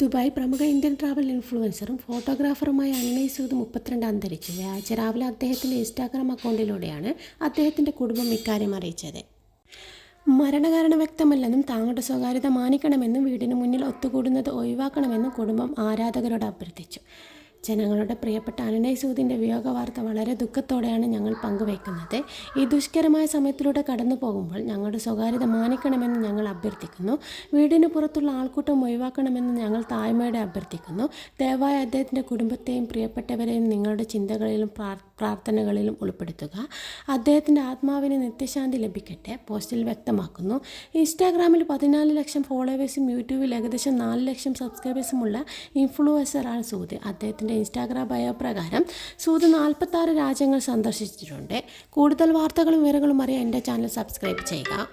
Dubai പ്രമുഖ Indian travel ഇൻഫ്ലുവൻസറും ഫോട്ടോഗ്രാഫറുമായ അനിമയ് സൂദ് മുപ്പത്തിരണ്ട് അന്തരിച്ചു. വ്യാഴാഴ്ച രാവിലെ അദ്ദേഹത്തിന്റെ ഇൻസ്റ്റാഗ്രാം അക്കൗണ്ടിലൂടെയാണ് അദ്ദേഹത്തിന്റെ കുടുംബം ഇക്കാര്യം അറിയിച്ചത്. മരണകാരണം വ്യക്തമല്ലെന്നും താങ്കളുടെ സ്വകാര്യത മാനിക്കണമെന്നും വീടിന് മുന്നിൽ ഒത്തുകൂടുന്നത് ഒഴിവാക്കണമെന്നും കുടുംബം ആരാധകരോട് അഭ്യർത്ഥിച്ചു. ജനങ്ങളുടെ പ്രിയപ്പെട്ട അനനൈ സൂദിന്റെ വിയോഗ വാർത്ത വളരെ ദുഃഖത്തോടെയാണ് ഞങ്ങൾ പങ്കുവയ്ക്കുന്നത്. ഈ ദുഷ്കരമായ സമയത്തിലൂടെ കടന്നു പോകുമ്പോൾ ഞങ്ങളുടെ സ്വകാര്യത മാനിക്കണമെന്ന് ഞങ്ങൾ അഭ്യർത്ഥിക്കുന്നു. വീടിന് പുറത്തുള്ള ആൾക്കൂട്ടം ഒഴിവാക്കണമെന്ന് ഞങ്ങൾ താഴ്മയോടെ അഭ്യർത്ഥിക്കുന്നു. ദയവായി അദ്ദേഹത്തിന്റെ കുടുംബത്തെയും പ്രിയപ്പെട്ടവരെയും നിങ്ങളുടെ ചിന്തകളിലും പ്രാർ- പ്രാർത്ഥനകളിലും ഉൾപ്പെടുത്തുക. അദ്ദേഹത്തിന്റെ ആത്മാവിന് നിത്യശാന്തി ലഭിക്കട്ടെ. പോസ്റ്റിൽ വ്യക്തമാക്കുന്നു. ഇൻസ്റ്റാഗ്രാമിൽ പതിനാല് ലക്ഷം ഫോളോവേഴ്സും യൂട്യൂബിൽ ഏകദേശം നാല് ലക്ഷം സബ്സ്ക്രൈബേഴ്സുമുള്ള ഇൻഫ്ലുവൻസറാണ് സൂദ്. അദ്ദേഹത്തിന്റെ ഇൻസ്റ്റാഗ്രാം ബയോ പ്രകാരം സൂദ് നാൽപ്പത്താറ് രാജ്യങ്ങൾ സന്ദർശിച്ചിട്ടുണ്ട്. കൂടുതൽ വാർത്തകളും വിവരങ്ങളും അറിയാൻ എന്റെ ചാനൽ സബ്സ്ക്രൈബ് ചെയ്യുക.